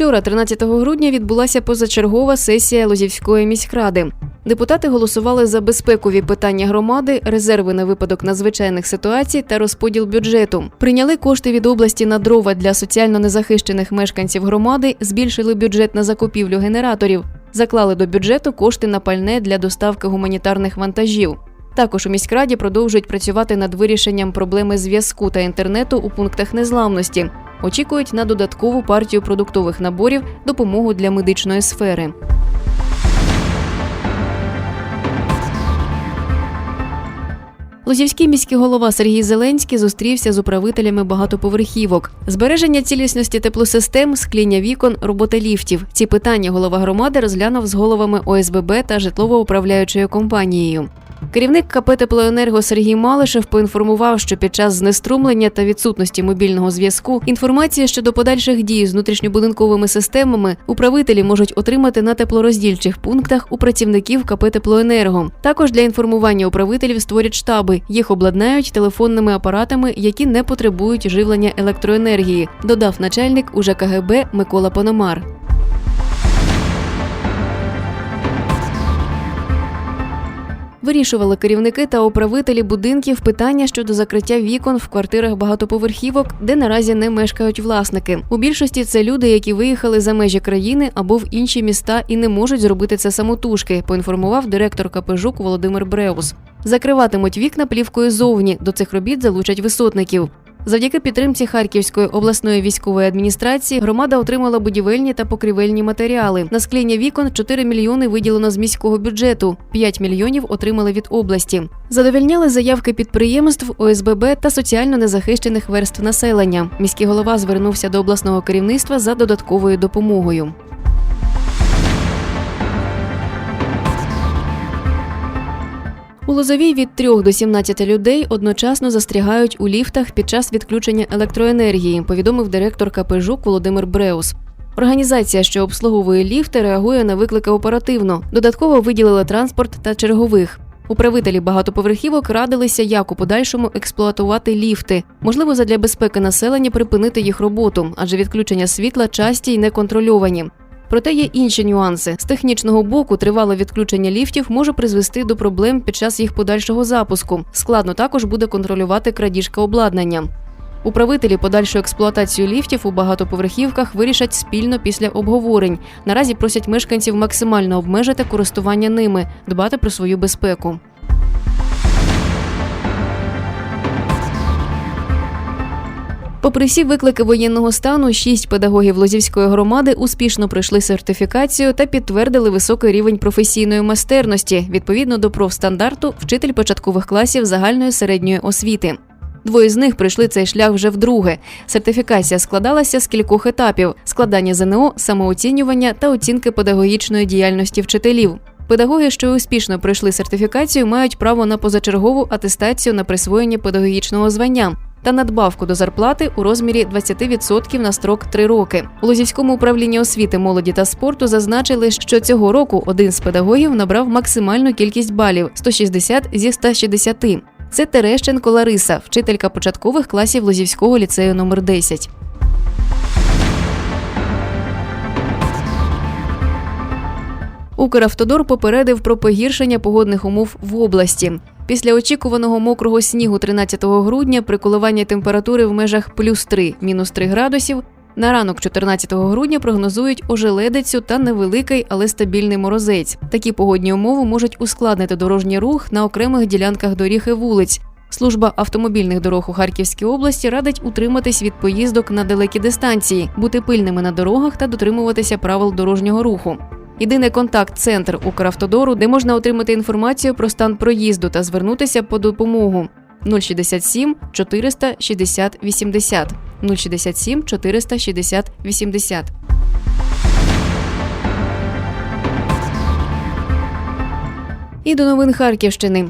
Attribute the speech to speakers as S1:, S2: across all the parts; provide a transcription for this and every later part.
S1: Вчора, 13 грудня, відбулася позачергова сесія Лозівської міськради. Депутати голосували за безпекові питання громади, резерви на випадок надзвичайних ситуацій та розподіл бюджету. Прийняли кошти від області на дрова для соціально незахищених мешканців громади, збільшили бюджет на закупівлю генераторів, заклали до бюджету кошти на пальне для доставки гуманітарних вантажів. Також у міськраді продовжують працювати над вирішенням проблеми зв'язку та інтернету у пунктах незламності. Очікують на додаткову партію продуктових наборів, допомогу для медичної сфери. Лозівський міський голова Сергій Зеленський зустрівся з управителями багатоповерхівок. Збереження цілісності теплосистем, скління вікон, робота ліфтів. Ці питання голова громади розглянув з головами ОСББ та житлово-управляючою компанією. Керівник КП «Теплоенерго» Сергій Малишев поінформував, що під час знеструмлення та відсутності мобільного зв'язку інформація щодо подальших дій з внутрішньобудинковими системами управителі можуть отримати на теплороздільчих пунктах у працівників КП «Теплоенерго». Також для інформування управителів створять штаби. Їх обладнають телефонними апаратами, які не потребують живлення електроенергії. Додав начальник УЖКГБ Микола Пономар. Вирішували керівники та управителі будинків питання щодо закриття вікон в квартирах багатоповерхівок, де наразі не мешкають власники. У більшості це люди, які виїхали за межі країни або в інші міста і не можуть зробити це самотужки. Поінформував директор КПЖУК Володимир Бреус. Закриватимуть вікна плівкою зовні. До цих робіт залучать висотників. Завдяки підтримці Харківської обласної військової адміністрації громада отримала будівельні та покрівельні матеріали. На скління вікон 4 мільйони виділено з міського бюджету, 5 мільйонів отримали від області. Задовільняли заявки підприємств, ОСББ та соціально незахищених верств населення. Міський голова звернувся до обласного керівництва за додатковою допомогою. У Лозовій від 3 до 17 людей одночасно застрягають у ліфтах під час відключення електроенергії, повідомив директор КП «Жук» Володимир Бреус. Організація, що обслуговує ліфти, реагує на виклики оперативно. Додатково виділили транспорт та чергових. Управителі багатоповерхівок радилися, як у подальшому експлуатувати ліфти. Можливо, задля безпеки населення припинити їх роботу, адже відключення світла часті й неконтрольовані. Проте є інші нюанси. З технічного боку тривале відключення ліфтів може призвести до проблем під час їх подальшого запуску. Складно також буде контролювати крадіжка обладнання. Управителі подальшу експлуатацію ліфтів у багатоповерхівках вирішать спільно після обговорень. Наразі просять мешканців максимально обмежити користування ними, дбати про свою безпеку. Попри всі виклики воєнного стану, шість педагогів Лозівської громади успішно пройшли сертифікацію та підтвердили високий рівень професійної майстерності відповідно до профстандарту вчитель початкових класів загальної середньої освіти. Двоє з них пройшли цей шлях вже вдруге. Сертифікація складалася з кількох етапів: складання ЗНО, самооцінювання та оцінки педагогічної діяльності вчителів. Педагоги, що успішно пройшли сертифікацію, мають право на позачергову атестацію на присвоєння педагогічного звання та надбавку до зарплати у розмірі 20% на строк 3 роки. У Лозівському управлінні освіти, молоді та спорту зазначили, що цього року один з педагогів набрав максимальну кількість балів 160 зі 160. Це Терещенко Лариса, вчителька початкових класів Лозівського ліцею номер 10. Укравтодор попередив про погіршення погодних умов в області. Після очікуваного мокрого снігу 13 грудня при коливанні температури в межах плюс 3 мінус 3 градусів на ранок 14 грудня прогнозують ожеледицю та невеликий, але стабільний морозець. Такі погодні умови можуть ускладнити дорожній рух на окремих ділянках доріг і вулиць. Служба автомобільних дорог у Харківській області радить утриматись від поїздок на далекі дистанції, бути пильними на дорогах та дотримуватися правил дорожнього руху. Єдиний контакт-центр Укравтодору, де можна отримати інформацію про стан проїзду та звернутися по допомогу 067 460 80 067 460 80. І до новин Харківщини.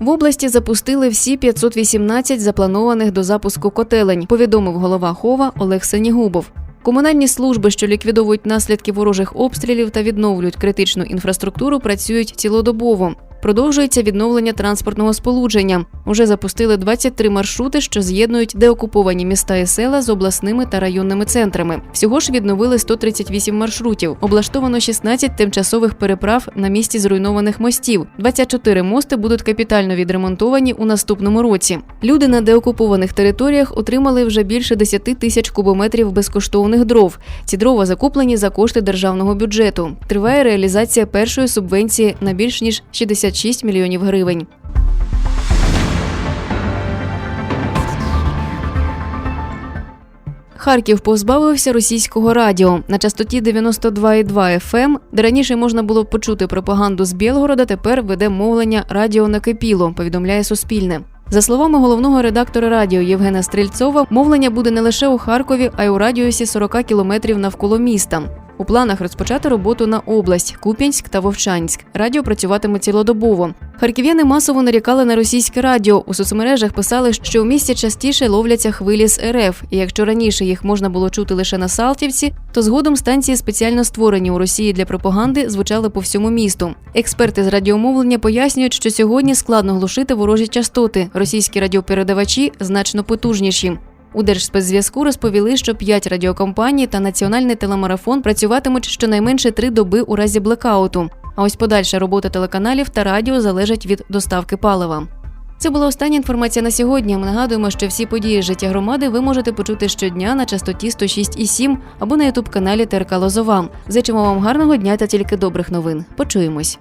S1: В області запустили всі 518 запланованих до запуску котелень, повідомив голова Хова Олег Сенігубов. Комунальні служби, що ліквідовують наслідки ворожих обстрілів та відновлюють критичну інфраструктуру, працюють цілодобово. Продовжується відновлення транспортного сполучення. Уже запустили 23 маршрути, що з'єднують деокуповані міста і села з обласними та районними центрами. Всього ж відновили 138 маршрутів. Облаштовано 16 тимчасових переправ на місці зруйнованих мостів. 24 мости будуть капітально відремонтовані у наступному році. Люди на деокупованих територіях отримали вже більше 10 тисяч кубометрів безкоштовних дров. Ці дрова закуплені за кошти державного бюджету. Триває реалізація першої субвенції на більш ніж 66 мільйонів гривень. Харків позбавився російського радіо на частоті 92,2 FM, де раніше можна було почути пропаганду з Білгорода. Тепер веде мовлення радіо накипіло. Повідомляє Суспільне. За словами головного редактора радіо Євгена Стрельцова, мовлення буде не лише у Харкові, а й у радіусі 40 кілометрів навколо міста. У планах розпочати роботу на область Куп'янськ та Вовчанськ. Радіо працюватиме цілодобово. Харків'яни масово нарікали на російське радіо. У соцмережах писали, що у місті частіше ловляться хвилі з РФ. І якщо раніше їх можна було чути лише на Салтівці, то згодом станції спеціально створені у Росії для пропаганди звучали по всьому місту. Експерти з радіомовлення пояснюють, що сьогодні складно глушити ворожі частоти. Російські радіопередавачі значно потужніші. У Держспецзв'язку розповіли, що п'ять радіокомпаній та національний телемарафон працюватимуть щонайменше три доби у разі блекауту. А ось подальша робота телеканалів та радіо залежить від доставки палива. Це була остання інформація на сьогодні. Ми нагадуємо, що всі події життя громади ви можете почути щодня на частоті 106,7 або на ютуб каналі ТРК Лозова. Зичимо вам гарного дня та тільки добрих новин. Почуємось.